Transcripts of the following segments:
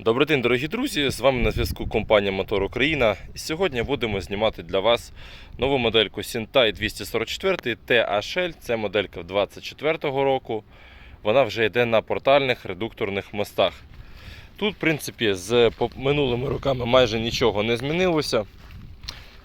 Добрий день, дорогі друзі! З вами на зв'язку компанія Мотор Україна. І сьогодні будемо знімати для вас нову модельку Сінтай 244 THL. Це моделька 24-го року. Вона вже йде на портальних редукторних мостах. Тут, в принципі, з минулими роками майже нічого не змінилося.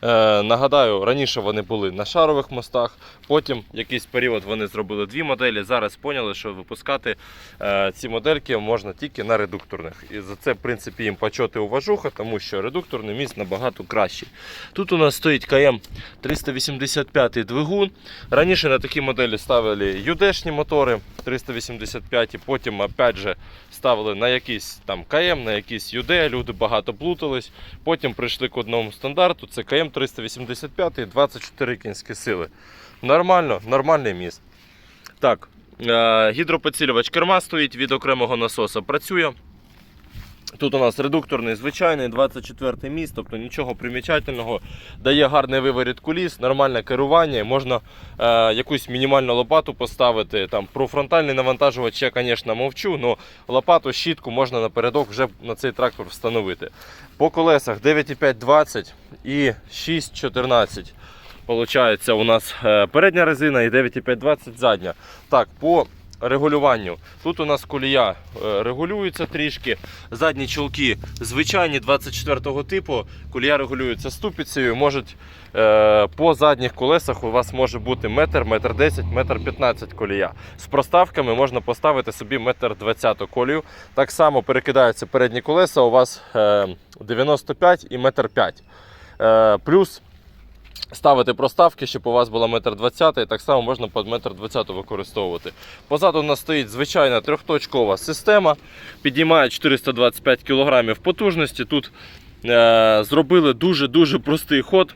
Е, нагадаю, раніше вони були на шарових мостах, потім якийсь період вони зробили дві моделі. Зараз поняли, що випускати е, ці модельки можна тільки на редукторних. І за це, в принципі, їм почоти уважуха, тому що редукторний міст набагато кращий. Тут у нас стоїть КМ 385 двигун. Раніше на такі моделі ставили юдешні мотори 385, потім опять же ставили на якийсь там КМ, на якийсь ЮД, люди багато плутались. Потім прийшли к одному стандарту, це КМ 385 24 кінські сили. Нормально, нормальний міст. Так, гідропоцілювач керма стоїть від окремого насоса, працює. Тут у нас редукторний звичайний 24 міст, тобто нічого примічательного. Дає гарний виворіт куліс, нормальне керування. Можна е, якусь мінімальну лопату поставити. Там, про фронтальний навантажувач я, звісно, мовчу, але лопату, щітку можна напередок вже на цей трактор встановити. По колесах 9,520 і 6,14. Получається у нас е, передня резина і 9,520 задня. Так, по регулюванню. Тут у нас колія е, регулюється трішки. Задні чулки звичайні 24-го типу. Колія регулюється ступицею. Можуть е, по задніх колесах у вас може бути метр, метр 10, метр 15 колія. З проставками можна поставити собі метр 20 колію. Так само перекидаються передні колеса. У вас е, 95 і метр 5. Е, плюс ставити проставки, щоб у вас була метр 20, і так само можна під метр 20 використовувати. Позаду у нас стоїть звичайна трьохточкова система, підіймає 425 кг потужності. Тут е, зробили дуже-дуже простий ход.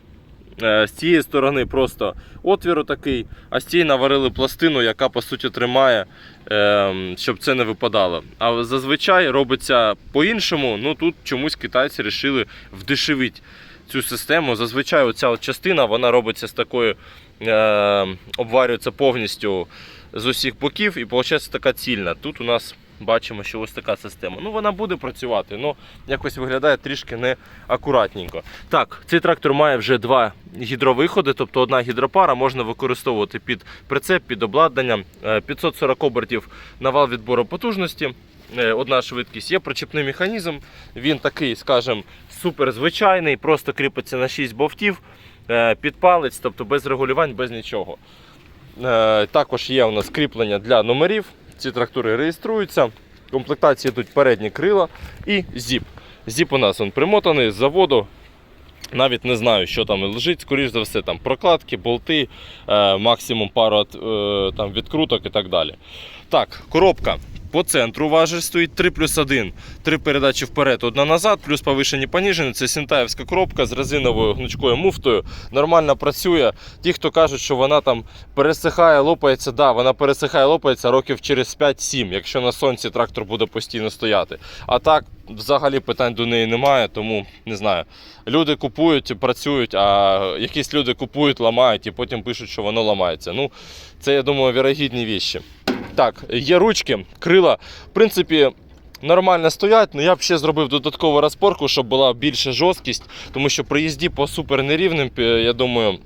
Е, З цієї сторони просто отвір такий, а з цієї наварили пластину, яка по суті тримає, е, щоб це не випадало. А зазвичай робиться по-іншому. Ну тут чомусь китайці вирішили вдешевити цю систему. Зазвичай оця частина вона робиться з такою, е, обварюється повністю з усіх боків і виходить така цільна. Тут у нас бачимо, що ось така система. Ну вона буде працювати, але якось виглядає трішки неакуратненько. Так, цей трактор має вже два гідровиходи, тобто одна гідропара можна використовувати під прицеп, під обладнання. Е, 540 обертів на вал відбору потужності. Е, Одна швидкість є причепний механізм. Він такий, скажімо, супер звичайний, просто кріпиться на 6 бовтів е, під палець, тобто без регулювань, без нічого. Е, Також є у нас кріплення для номерів. Ці трактори реєструються. В комплектації йдуть передні крила і зіп. Зіп у нас він примотаний з заводу. Навіть не знаю, що там лежить, скоріш за все, там прокладки, болти, е, максимум пару там, відкруток і так далі. Так, коробка. По центру важель стоїть 3 плюс 1. Три передачі вперед, одна назад, плюс повишені поніжені. Це сінтаївська коробка з резиновою гнучкою муфтою. Нормально працює. Ті, хто кажуть, що вона там пересихає, лопається, да, вона пересихає, лопається років через 5-7, якщо на сонці трактор буде постійно стояти. А так, взагалі питань до неї немає, тому не знаю. Люди купують, працюють, а якісь люди купують, ламають і потім пишуть, що воно ламається. Ну, це, я думаю, вірогідні віщі. Так, є ручки, крила. В принципі, нормально стоять, але я б ще зробив додаткову розпорку, щоб була більша жорсткість, тому що при їзді по супер нерівним, е, я думаю.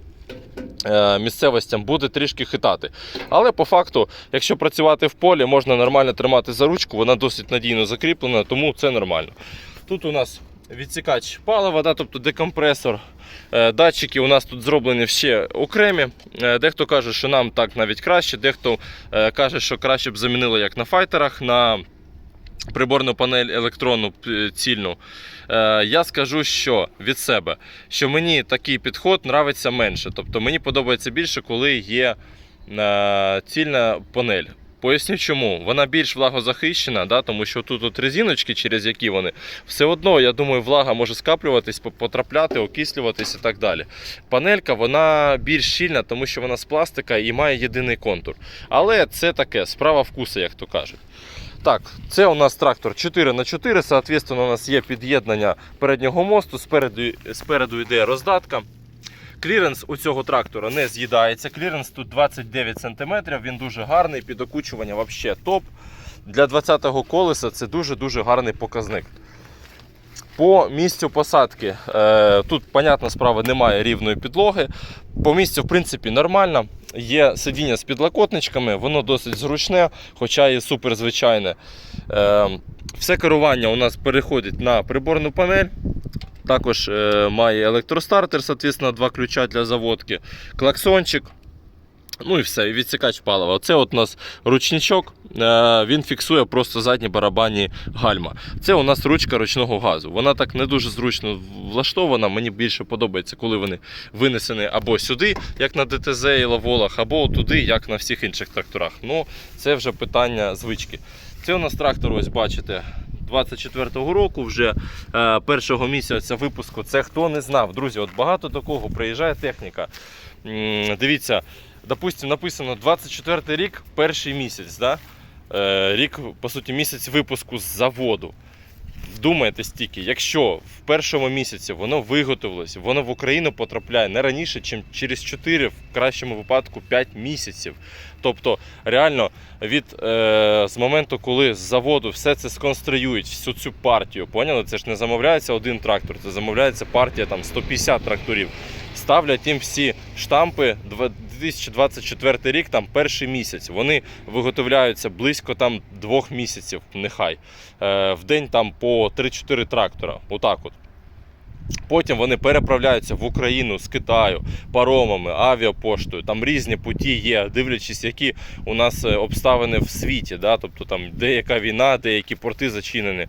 е, Місцевостям буде трішки хитати. Але по факту, якщо працювати в полі, можна нормально тримати за ручку, вона досить надійно закріплена, тому це нормально. Тут у нас відсікач палива, да, тобто декомпресор. Е, Датчики у нас тут зроблені ще окремі. Е, Дехто каже, що нам так навіть краще, дехто е, каже, що краще б замінили як на файтерах. на Приборну панель електронну цільну. Я скажу, що від себе, що мені такий підход нравиться менше. Тобто мені подобається більше, коли є цільна панель. Поясню чому. Вона більш влагозахищена, да, тому що тут от резиночки, через які вони, все одно, я думаю, влага може скаплюватись, потрапляти, окислюватись і так далі. Панелька вона більш щільна, тому що вона з пластика і має єдиний контур. Але це таке, справа вкусу, як то кажуть. Так, це у нас трактор 4х4, соответственно, у нас є під'єднання переднього мосту, спереду, спереду йде роздатка. Кліренс у цього трактора не з'їдається. Кліренс тут 29 см, він дуже гарний, під окучування взагалі топ. Для 20-го колеса це дуже-дуже гарний показник. По місцю посадки. Е, тут, понятна справа, немає рівної підлоги. По місцю, в принципі, нормально. Є сидіння з підлокотничками, воно досить зручне, хоча і супер звичайне. Е, все керування у нас переходить на приборну панель. Також е, має електростартер, соответственно, два ключа для заводки, клаксончик. Ну і все, і відсікач палива. Оце от у нас ручничок, е, він фіксує просто задні барабанні гальма. Це у нас ручка ручного газу. Вона так не дуже зручно влаштована. Мені більше подобається, коли вони винесені або сюди, як на ДТЗ і лаволах, або туди, як на всіх інших тракторах. Ну, це вже питання звички. Це у нас трактор, ось бачите. 24-го року, вже е, першого місяця випуску. Це хто не знав. Друзі, от багато до кого приїжджає техніка. М, Дивіться, допустим, написано 24 рік, перший місяць. Да? Е, рік, по суті, місяць випуску з заводу. Вдумайтесь тільки, якщо в першому місяці воно виготовилось, воно в Україну потрапляє не раніше, ніж через 4, в кращому випадку 5 місяців. Тобто, реально, від е, з моменту, коли з заводу все це сконструюють, всю цю партію, поняли? Це ж не замовляється один трактор, це замовляється партія там 150 тракторів. Ставлять їм всі штампи. 2024 рік, там перший місяць. Вони виготовляються близько там двох місяців, нехай. Е, в день там по 3-4 трактора. Отак от. Потім вони переправляються в Україну з Китаю паромами, авіапоштою. Там різні путі є, дивлячись, які у нас е, обставини в світі. Да? Тобто там деяка війна, деякі порти зачинені.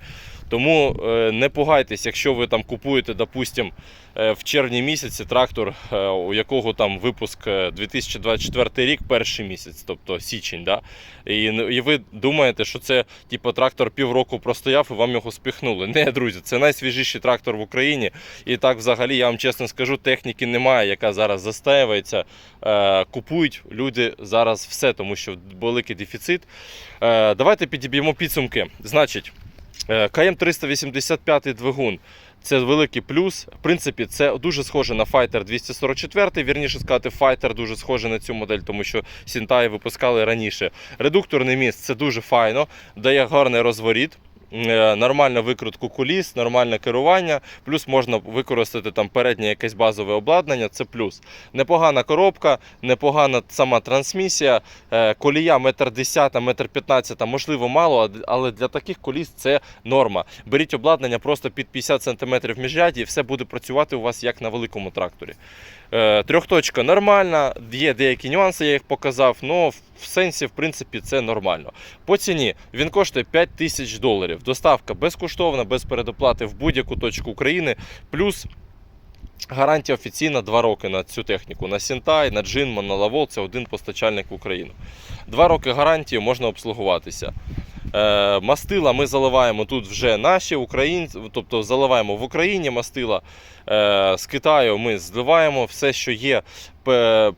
Тому е, не пугайтесь, якщо ви там купуєте, допустим, е, в червні місяці трактор, е, у якого там випуск е, 2024 рік, перший місяць, тобто січень. Да? І, і ви думаєте, що це типу, трактор півроку простояв і вам його спіхнули. Не, друзі, це найсвіжіший трактор в Україні. І так, взагалі, я вам чесно скажу, техніки немає, яка зараз застаюється. Е, купують люди зараз все, тому що великий дефіцит. Давайте підіб'ємо підсумки. Значить, е, КМ 385 двигун. Це великий плюс. В принципі, це дуже схоже на Fighter 244. Вірніше сказати, Fighter дуже схоже на цю модель, тому що Сінтаї випускали раніше. Редукторний міст це дуже файно, дає гарний розворіт. Е, Нормальну викрутку куліс, нормальне керування, плюс можна використати там переднє якесь базове обладнання. Це плюс. Непогана коробка, непогана сама трансмісія, е, колія метр десята, метр п'ятнадцята, можливо, мало, але для таких коліс це норма. Беріть обладнання просто під 50 см міжряді, і все буде працювати у вас як на великому тракторі. Е, Трьохточка нормальна, є деякі нюанси, я їх показав, але в сенсі, в принципі, це нормально. По ціні він коштує 5 тисяч доларів. Доставка безкоштовна, без передоплати в будь-яку точку України. Плюс гарантія офіційна 2 роки на цю техніку. На Сінтай, на Джинман, на Лавол це один постачальник в Україну. 2 роки гарантії можна обслугуватися. Е, мастила ми заливаємо тут вже наші українці, тобто заливаємо в Україні мастила. Е, з Китаю ми зливаємо все, що є,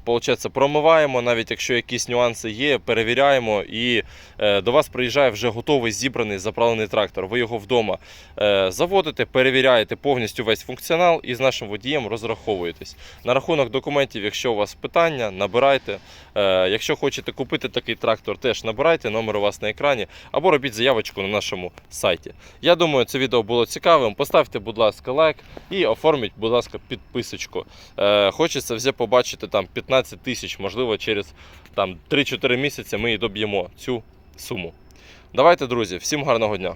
получається, промиваємо, навіть якщо якісь нюанси є, перевіряємо. І е, до вас приїжджає вже готовий зібраний заправлений трактор. Ви його вдома е, заводите, перевіряєте повністю весь функціонал і з нашим водієм розраховуєтесь. На рахунок документів, якщо у вас питання, набирайте. Е, якщо хочете купити такий трактор, теж набирайте, номер у вас на екрані, або робіть заявочку на нашому сайті. Я думаю, це відео було цікавим. Поставте, будь ласка, лайк і оформіть, будь ласка, підписочку. Е, хочеться вже побачити там 15 тисяч, можливо, через там 3-4 місяці ми і доб'ємо цю суму. Давайте, друзі, всім гарного дня!